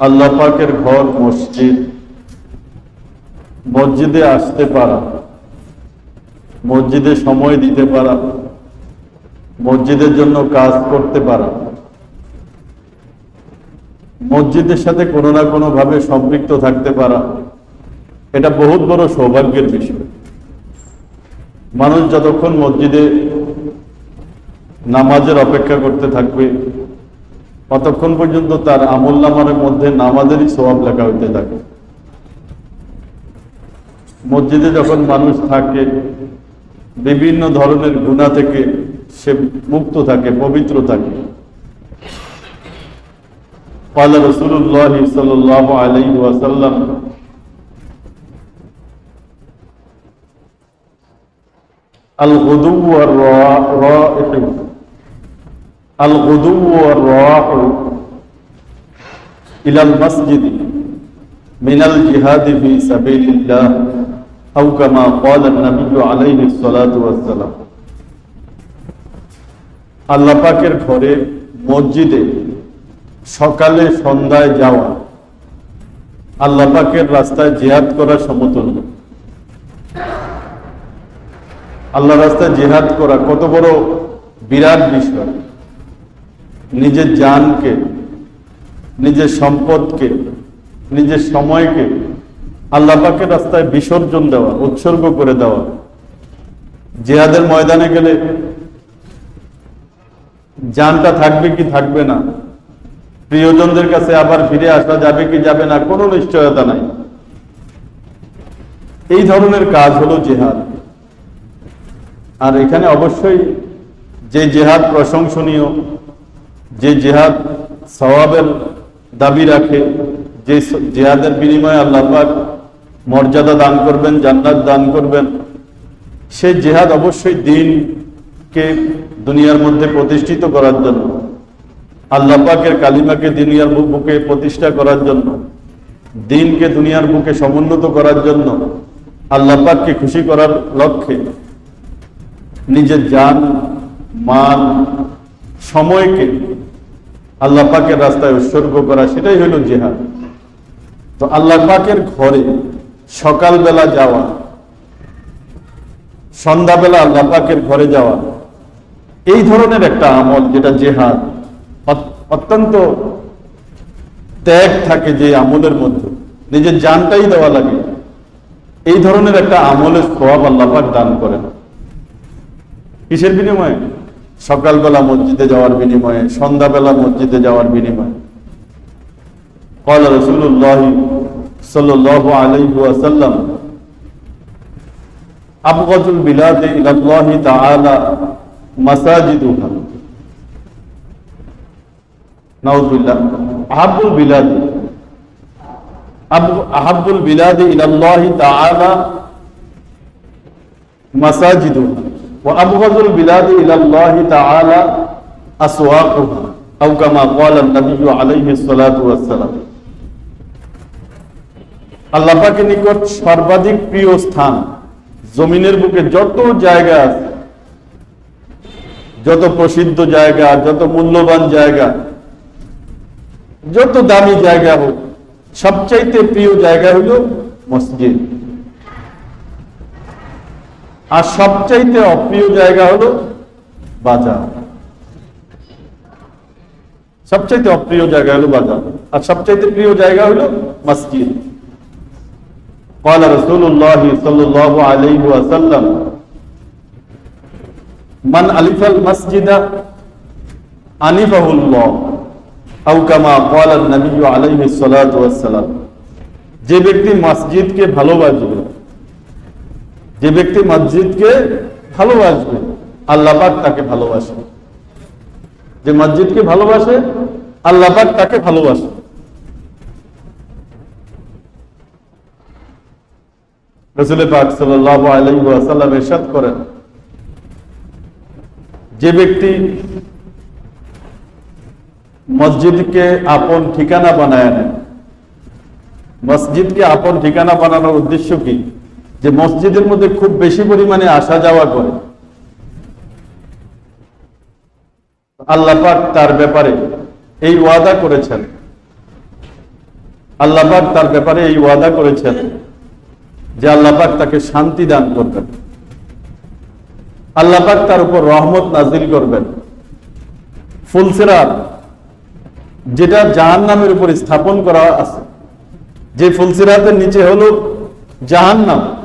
আল্লাহ পাকের ঘর, মসজিদ, মসজিদে আসতে পারা, মসজিদে সময় দিতে পারা, মসজিদের জন্য কাজ করতে পারা। মসজিদের সাথে কোনো না কোনো ভাবে সম্পৃক্ত থাকতে পারা, এটা বহুত বড় সৌভাগ্যের বিষয়। মানুষ যতক্ষণ মসজিদে নামাজের অপেক্ষা করতে থাকবে কতক্ষণ পর্যন্ত তার আমল নামার মধ্যে নামাজেরই স্বভাব লেখা হইতে থাকে। মসজিদে যখন মানুষ থাকে, বিভিন্ন ধরনের গুণা থেকে সে মুক্ত থাকে, পবিত্র থাকে। পালা আল হুদু আর র الغدو والراح إلى المسجد من الجهاد في سبيل الله أو كما قال النبي عليه الصلاة والسلام আল্লাহ পাকের ঘরে মসজিদে সকালে সন্ধ্যায় যাওয়া আল্লাহ পাকের রাস্তায় জিহাদ করা সমতুল্য আল্লাহ রাস্তায় জিহাদ করা কত বড় বিরাট বিষয় নিজের জানকে, নিজের সম্পদকে, নিজের সময়কে আল্লাহ পাকের রাস্তায় বিসর্জন দেওয়া, উৎসর্গ করে দেওয়া। জেহাদের ময়দানে গেলে জানটা থাকবে কি থাকবে না? প্রিয়জনদের কাছে আবার ফিরে আসা যাবে কি যাবে না, কোনো নিশ্চয়তা নাই। এই ধরনের কাজ হলো জেহাদ। আর এখানে অবশ্যই যে জেহাদ প্রশংসনীয় যে জেহাদ সওয়াবের দাবি রাখে, যে জেহাদের বিনিময়ে আল্লাহ মর্যাদা দান করবেন, জান্নাত দান করবেন সেই জেহাদ অবশ্যই দিনকে দুনিয়ার মধ্যে প্রতিষ্ঠিত করার জন্য, আল্লাহ পাকের কালিমাকে দুনিয়ার বুকে প্রতিষ্ঠা করার জন্য, দিনকে দুনিয়ার বুকে সমুন্নত করার জন্য আল্লাহ পাককে খুশি করার লক্ষ্যে নিজের জান, মান, সময়কে আল্লাহ পাকের রাস্তায় উৎসর্গ করা, সেটাই হলো জেহাদ। তো আল্লাহ পাকের ঘরে সকালবেলা যাওয়া, সন্ধ্যাবেলা আল্লাহ পাকের ঘরে যাওয়া, এই ধরনের একটা আমল যেটা জেহাদ অত্যন্ত ত্যাগ থাকে যে আমলের মধ্যে। নিজের জানটাই দেওয়া লাগে। এই ধরনের একটা আমলের স্বভাব আল্লাপাক দান করেন। কিসের বিনিময়ে? সকালবেলা মসজিদে যাওয়ার বিনিময়ে সন্ধ্যাবেলা মসজিদে যাওয়ার বিনিময়ে قال رسول الله صلى الله عليه وسلم أبغض البلاد إلى الله تعالى مساجدها نعوذ بالله أحب البلاد أحب البلاد إلى الله تعالى مساجدها وأبغض البلاد إلى الله تعالى أسواقها أو كما قال النبي عليه الصلاة والسلام আল্লাহ পাকের নিকট সর্বাধিক প্রিয় স্থান জমিনের বুকে যত জায়গা আছে যত প্রসিদ্ধ জায়গা যত মূল্যবান জায়গা যত দামি জায়গা হোক সবচাইতে প্রিয় জায়গা হলো মসজিদ আর সবচাইতে অপ্রিয় জায়গা হলো বাজার সবচাইতে অপ্রিয় জায়গা হলো বাজার আর সবচাইতে প্রিয় জায়গা হলো মসজিদ قال رسول الله صلى الله عليه وسلم من ألف المسجد أنفه الله أو كما قال النبي عليه الصلاة والسلام যে ব্যক্তি মসজিদকে ভালোবাসবে যে ব্যক্তি মসজিদকে ভালোবাসবে, আল্লাহ পাক তাকে ভালোবাসে। যে মসজিদকে ভালোবাসে, আল্লাহ পাক তাকে ভালোবাসে। করেন, যে ব্যক্তি মসজিদকে আপন ঠিকানা বানায় নেয়। মসজিদকে আপন ঠিকানা বানানোর উদ্দেশ্য কি? যে মসজিদের মধ্যে খুব বেশি পরিমাণে আসা যাওয়া করে। আল্লাহ পাক তার ব্যাপারে এই ওয়াদা করেছেন। আল্লাপাক তার ব্যাপারে এই ওয়াদা করেছেন যে আল্লাপাক তাকে শান্তি দান করবেন। আল্লাপাক তার উপর রহমত নাজিল করবেন। ফুলসেরাত যেটা জাহান নামের উপর স্থাপন করা আছে। যে ফুলসিরাতের নিচে হলো জাহান নাম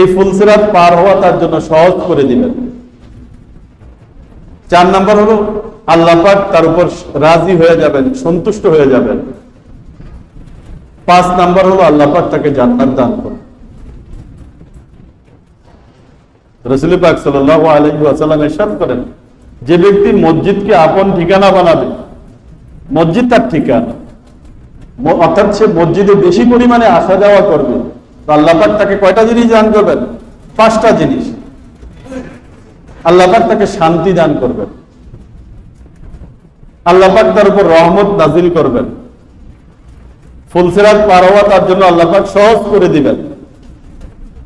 এই ফুলসিরাত পার হওয়া তার জন্য সহজ করে দিবেন। চার নাম্বার হলো, আল্লাহ পাক তার উপর রাজি হয়ে যাবেন, সন্তুষ্ট হয়ে যাবেন। পাঁচ নাম্বার হলো, আল্লাহ পাক তাকে জান্নাত দান করবেন রসুল পাক সাল্লাল্লাহু আলাইহি ওয়াসাল্লাম ইরশাদ করেন, যে ব্যক্তি মসজিদকে আপন ঠিকানা বানাবে, মসজিদ তার ঠিকানা। অর্থাৎ সে মসজিদে বেশি পরিমাণে আসা যাওয়া করবে তো আল্লাহ তাকে কয়টা জিনিস দান করবেন? পাঁচটা জিনিস। আল্লাপাক তাকে শান্তি দান করবেন। আল্লাপাক তার উপর রহমত নাজিল করবেন। ফুলসিরাত পার হওয়া তার জন্য আল্লাহ পাক সহজ করে দিবেন।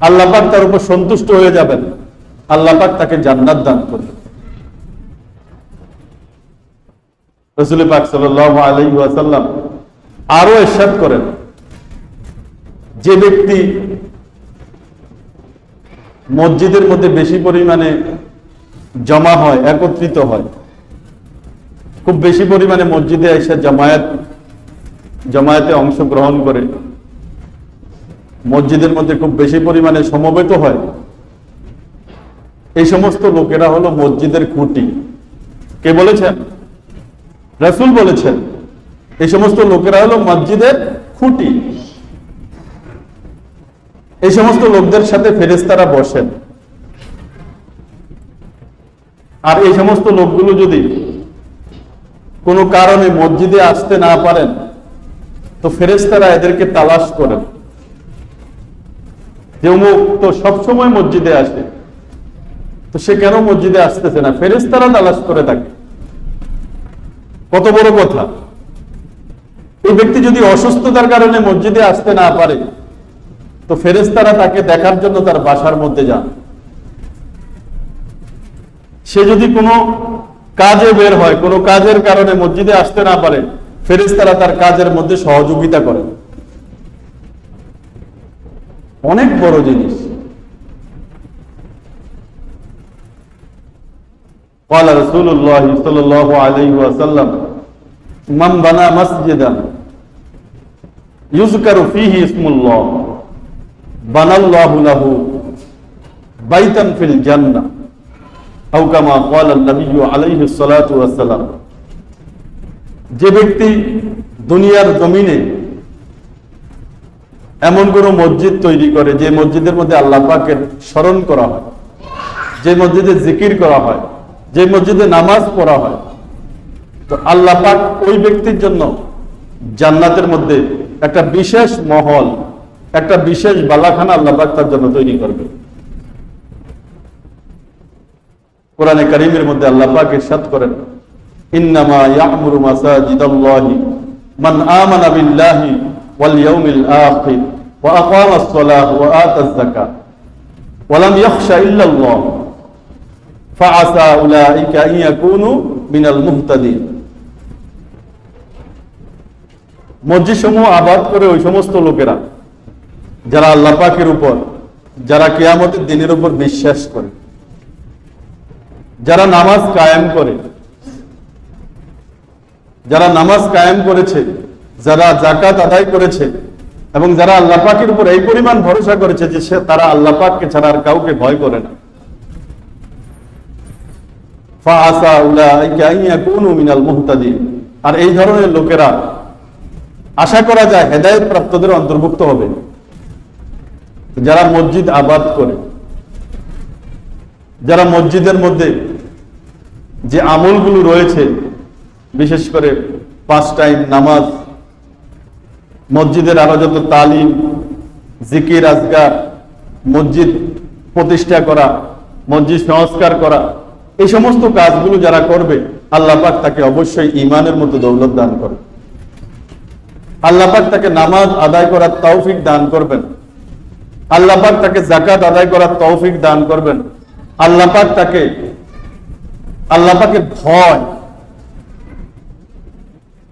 আল্লাহ পাক তার উপর সন্তুষ্ট হয়ে যাবেন। আল্লাপাক তাকে জান্নাত দান করবেন। রসুল পাক আলাইহি ওয়াসাল্লাম আরও ইরশাদ করেন। যে ব্যক্তি মসজিদের মধ্যে বেশি পরিমাণে জমা হয়, একত্রিত হয়, খুব বেশি পরিমাণে মসজিদে এসে জামায়াত, জামায়াতে অংশগ্রহণ করে, মসজিদের মধ্যে খুব বেশি পরিমাণে সমবেত হয়, এই সমস্ত লোকেরা হলো মসজিদের খুঁটি। কে বলেছেন? রাসূল বলেছেন, এই সমস্ত লোকেরা হলো মসজিদের খুঁটি। এই সমস্ত লোকদের সাথে ফেরেস্তারা বসেন। আর এই সমস্ত লোকগুলো যদি কোনো কারণে মসজিদে আসতে না পারেন, তো ফেরেস্তারা এদেরকে তালাশ করেন। যে অমুক তো সবসময় মসজিদে আসে, তো সে কেন মসজিদে আসতেছে না? ফেরেস্তারা তালাশ করে থাকে। কত বড় কথা। এই ব্যক্তি যদি অসুস্থতার কারণে মসজিদে আসতে না পারে তো ফেরেস্তারা তাকে দেখার জন্য তার বাসার মধ্যে যান সে যদি কোনো কাজে বের হয় কোনো কাজের কারণে মসজিদে আসতে না পারে ফেরেস্তারা তার কাজের মধ্যে সহযোগিতা করে অনেক বড় জিনিস قال رسول الله صلى الله عليه وسلم من بنى مسجدا يذكر فيه اسم الله যে ব্যক্তি দুনিয়ার জমিনে এমন কোন মসজিদ তৈরি করে যে মসজিদের মধ্যে আল্লাহ পাকে স্মরণ করা হয়, যে মসজিদে জিকির করা হয়, যে মসজিদে নামাজ পড়া হয়, তো আল্লাহ পাক ওই ব্যক্তির জন্য জান্নাতের মধ্যে একটা বিশেষ মহল একটা বিশেষ বালাখানা আল্লাহ পাক তার জন্য তৈরি করবে। কোরআনে করিমের মধ্যে আল্লাহ পাক ইরশাদ করেন, ইন্নামা ইয়ামুরু মাসাজিদাল্লাহি মান আমানা বিল্লাহি ওয়াল ইয়াউমিল আখির ওয়া আকামাস সালাহ ওয়া আতাজ যাকাত ওয়া লাম ইয়াখশা ইল্লা আল্লাহ ফাআসা উলাইকা আন ইয়াকুনু মিনাল মুহতাদিন। মসজিদ সমূহ আবাদ করে ওই সমস্ত লোকেরা যারা আল্লাহ পাকের উপর, যারা কিয়ামতের দিনের উপর বিশ্বাস করে, যারা নামাজ কায়েম করে, যারা নামাজ কায়েম করেছে, যারা জাকাত আদায় করেছে এবং যারা আল্লাহ পাকের উপর এই পরিমাণ ভরসা করেছে যে সে, তারা আল্লাহ পাককে ছাড়া আর কাউকে ভয় করে না। আর এই ধরনের লোকেরা আশা করা যায় হেদায়েত প্রাপ্তদের অন্তর্ভুক্ত হবে। যারা মসজিদ আবাদ করে, যারা মসজিদের মধ্যে যে আমলগুলো রয়েছে, বিশেষ করে পাঁচ টাইম নামাজ, মসজিদের আরও যত তালিম, জিকির আজগার মসজিদ প্রতিষ্ঠা করা, মসজিদ সংস্কার করা, এই সমস্ত কাজগুলো যারা করবে, আল্লাহ পাক তাকে অবশ্যই ইমানের মতো দৌলত দান করবে। আল্লাহ পাক তাকে নামাজ আদায় করার তৌফিক দান করবেন। আল্লাহ পাক তাকে জাকাত আদায় করার তৌফিক দান করবেন। আল্লাহ পাক তাকে, আল্লাহ পাকের ভয়,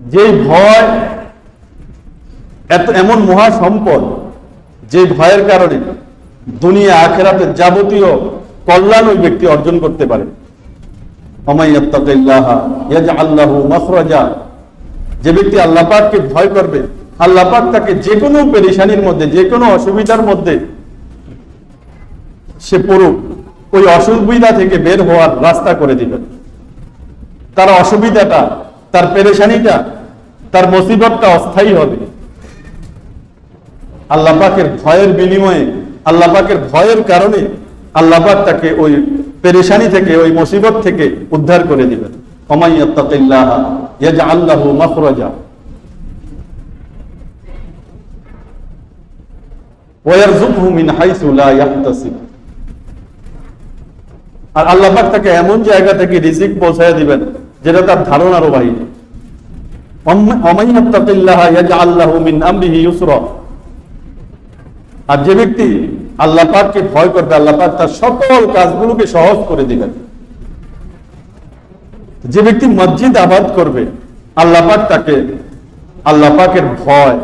যেই ভয় এত এমন মহা সম্পদ যে ভয়ের কারণে দুনিয়া আখেরাতে যাবতীয় কল্যাণ ওই ব্যক্তি অর্জন করতে পারে। যে ব্যক্তি আল্লাহ পাককে ভয় করবে আল্লাহ পাক তাকে যে কোনো পেরেশানির মধ্যে, যে কোনো অসুবিধার মধ্যে সে পড়ুক, ওই অসুবিধা থেকে বের হওয়ার রাস্তা করে দিবেন। তার অসুবিধাটা, তার পেরেশানিটা, তার মুসিবতটা অস্থায়ী হবে। আল্লাহ পাকের ভয়ের বিনিময়ে, আল্লাহ পাকের ভয়ের কারণে আল্লাহ পাক তাকে ওই পেরেশানি থেকে, ওই মুসিবত থেকে উদ্ধার করে দিবেন। অমাইয়াত্তাকিল্লাহ ইয়াজআল্লাহু মাখরাজা। আর আল্লাহ তাকে এমন জায়গা থেকে রিজিক পৌঁছায় দিবেন, যেটা তার ধারণারও ইউসরা। আর যে ব্যক্তি আল্লাহ পাককে ভয় করবে, আল্লাহ পাক তার সকল কাজগুলোকে সহজ করে দিবেন। যে ব্যক্তি মসজিদ আবাদ করবে, আল্লাহ পাক তাকে, আল্লাহ পাকের ভয়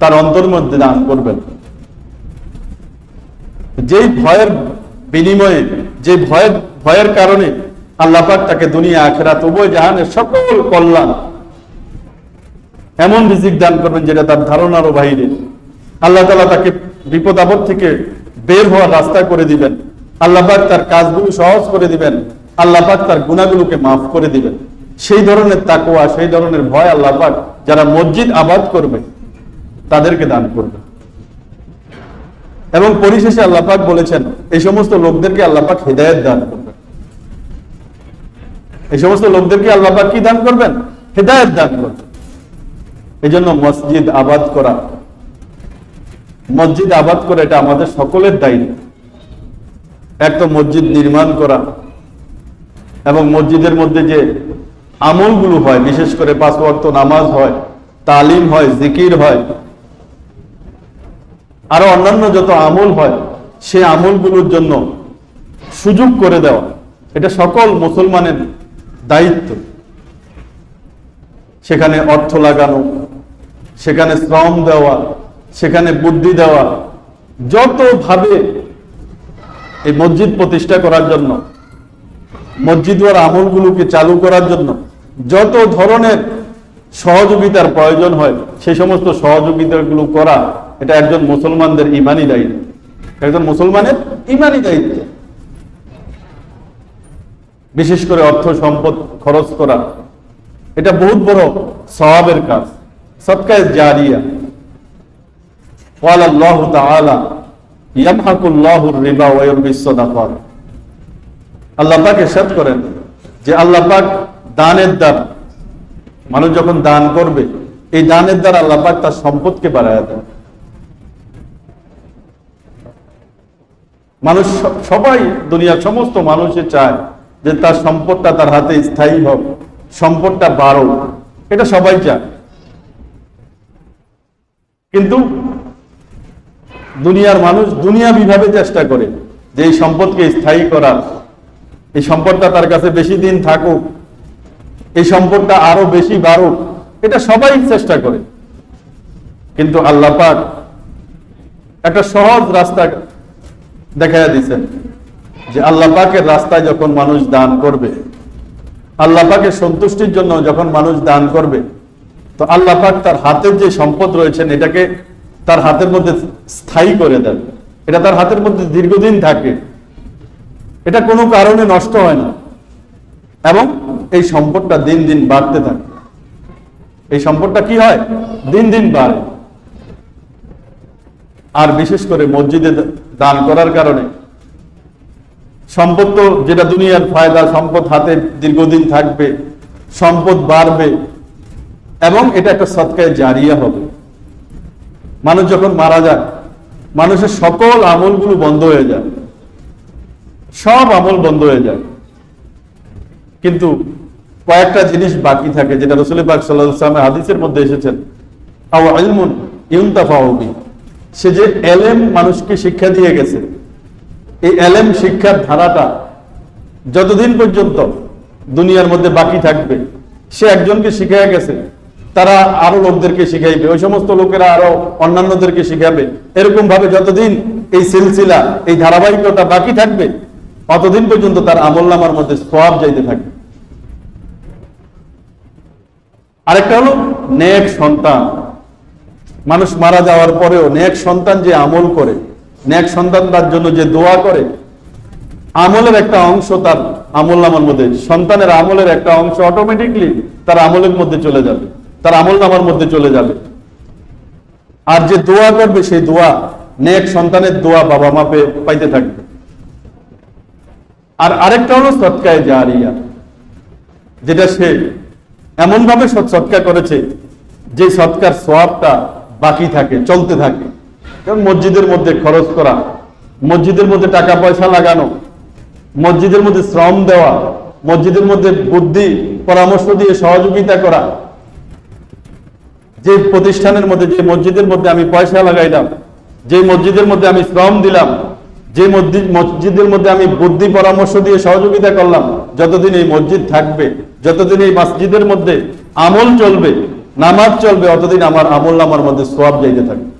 তার অন্তর মধ্যে দান করবেন। যেই ভয়ের বিনিময়ে যে ভয়ের ভয়ের কারণে আল্লাহ তাকে দুনিয়া, আখেরাত, উভয় জাহানের সকল কল্যাণ এমন রিজিক দান করবেন যেটা তার ধারণারও বাইরে আল্লাহ তালা তাকে বিপদ আপদ থেকে বের হওয়ার রাস্তা করে দিবেন। আল্লাপাক তার কাজগুলো সহজ করে দিবেন। আল্লাহ পাক তার গুণাগুলোকে মাফ করে দিবেন। সেই ধরনের তাকুয়া সেই ধরনের ভয় আল্লাপাক যারা মসজিদ আবাদ করবে, তাদেরকে দান করবে। এবং পরিশেষে আল্লাহ পাক বলেছেন, এই সমস্ত লোকদেরকে আল্লাহ পাক হৃদায়ত দান এই সমস্ত লোকদেরকে আল্লাহ পাক কি দান করবেন? হৃদায়ত দান করবেন। এই জন্য মসজিদ আবাদ করা, মসজিদ আবাদ করে এটা আমাদের সকলের দায়িত্ব। এক তো মসজিদ নির্মাণ করা এবং মসজিদের মধ্যে যে আমলগুলো হয়, বিশেষ করে পাঁচ ওয়াক্ত নামাজ হয়, তালিম হয়, জিকির হয় আরও অন্যান্য যত আমল হয়, সে আমলগুলোর জন্য সুযোগ করে দেওয়া, এটা সকল মুসলমানের দায়িত্ব। সেখানে অর্থ লাগানো, সেখানে শ্রম দেওয়া, সেখানে বুদ্ধি দেওয়া, যতভাবে এই মসজিদ প্রতিষ্ঠা করার জন্য মসজিদ ওর আমলগুলোকে চালু করার জন্য যত ধরনের সহযোগিতার প্রয়োজন হয় সেই সমস্ত সহযোগিতাগুলো করা এটা একজন মুসলমানদের ইমানই দায়িত্ব একজন মুসলমানের ইমানই দায়িত্ব বিশেষ করে অর্থ সম্পদ খরচ করা এটা বহুত বড় সওয়াবের কাজ সৎকায় জারিয়া قال الله تعالى يمحق الله الربا ويربي الصدقات আল্লাহ পাক ইরশাদ করেন যে আল্লাহ পাক দানের দ্বার মানুষ যখন দান করবে এই দানের দ্বার আল্লাহ পাক তার সম্পদকে বাড়ায় দেন মানুষ সবাই, দুনিয়ার সমস্ত মানুষে চায় যে তার সম্পদটা তার হাতে স্থায়ী হোক, সম্পদটা বাড়ুক। এটা সবাই চায়। কিন্তু দুনিয়ার মানুষ দুনিয়া বিভাবে চেষ্টা করে যে এই সম্পদকে স্থায়ী করার। এই সম্পদটা তার কাছে বেশি দিন থাকুক, এই সম্পদটা আরও বেশি বাড়ুক, এটা সবাই চেষ্টা করে। কিন্তু আল্লাহ পাক একটা সহজ রাস্তা দেখাইয়া দিচ্ছেন যে আল্লাহ পাকের রাস্তায় যখন মানুষ দান করবে, আল্লাহ পাকের সন্তুষ্টির জন্য যখন মানুষ দান করবে, তো আল্লাহ পাক তার হাতের যে সম্পদ রয়েছেন এটাকে তার হাতের মধ্যে স্থায়ী করে দেন। এটা তার হাতের মধ্যে দীর্ঘদিন থাকে। এটা কোনো কারণে নষ্ট হয় না। এবং এই সম্পদটা দিন দিন বাড়তে থাকে। এই সম্পদটা কি হয়? দিন দিন বাড়ে। আর বিশেষ করে মসজিদে দান করার কারণে। সম্পদ তো যেটা দুনিয়ার ফায়দা, সম্পদ হাতে দীর্ঘদিন থাকবে, সম্পদ বাড়বে, এবং এটা একটা সৎকায় জারিয়া হবে। মানুষ যখন মারা যায়, মানুষের সকল আমলগুলো বন্ধ হয়ে যায়। সব আমল বন্ধ হয়ে যায়। কিন্তু কয়েকটা জিনিস বাকি থাকে, যেটা রসুল পাক হাদিসের মধ্যে এসেছেন। আও ইলমুন ইউনতাফাউবি সে যে এলেম মানুষকে শিক্ষা দিয়ে গেছে, এই এলেম শিক্ষার ধারাটা যতদিন পর্যন্ত দুনিয়ার মধ্যে বাকি থাকবে, সে একজনকে শিখিয়ে গেছে, তারা আরও লোকদেরকে শিখাইবে, ওই সমস্ত লোকেরা আরও অন্যান্যদেরকে শিখাবে। এরকম ভাবে যতদিন এই সিলসিলা, এই ধারাবাহিকতা বাকি থাকবে অতদিন পর্যন্ত তার আমল নামার মধ্যে সব যাইতে থাকবে। আরেকটা হলো, নেক সন্তান। মানুষ মারা যাওয়ার পরেও নেক সন্তান যে আমল করে, নেক সন্তান তার জন্য যে দোয়া করে, আমলের একটা অংশ তার আমল নামার মধ্যে, সন্তানের আমলের একটা অংশ অটোমেটিকলি তার আমলের মধ্যে চলে যাবে, তার আমল নামার মধ্যে চলে যাবে। আর যে দোয়া করবে সেই দোয়া নেক সন্তানের দোয়া বাবা মা পাইতে থাকবে। আর আরেকটা হলো সৎকায় জারিয়া, যেটা সে এমন ভাবে সৎকার করেছে যে সৎকার সোয়াবটা বাকি থাকে, চলতে থাকে। যেমন মসজিদের মধ্যে খরচ করা, মসজিদের মধ্যে টাকা পয়সা লাগানো, মসজিদের মধ্যে শ্রম দেওয়া, মসজিদের মধ্যে বুদ্ধি, পরামর্শ দিয়ে সহযোগিতা করা। যে প্রতিষ্ঠানের মধ্যে, যে মসজিদের মধ্যে আমি পয়সা লাগাইলাম, যে মসজিদের মধ্যে আমি শ্রম দিলাম, যে মসজিদ মসজিদের মধ্যে আমি বুদ্ধি, পরামর্শ দিয়ে সহযোগিতা করলাম, যতদিন এই মসজিদ থাকবে, যতদিন এই মসজিদের মধ্যে আমল চলবে নামাজ চলবে অতদিন আমার আমল নামার মধ্যে সোয়াব যাইতে থাকবে।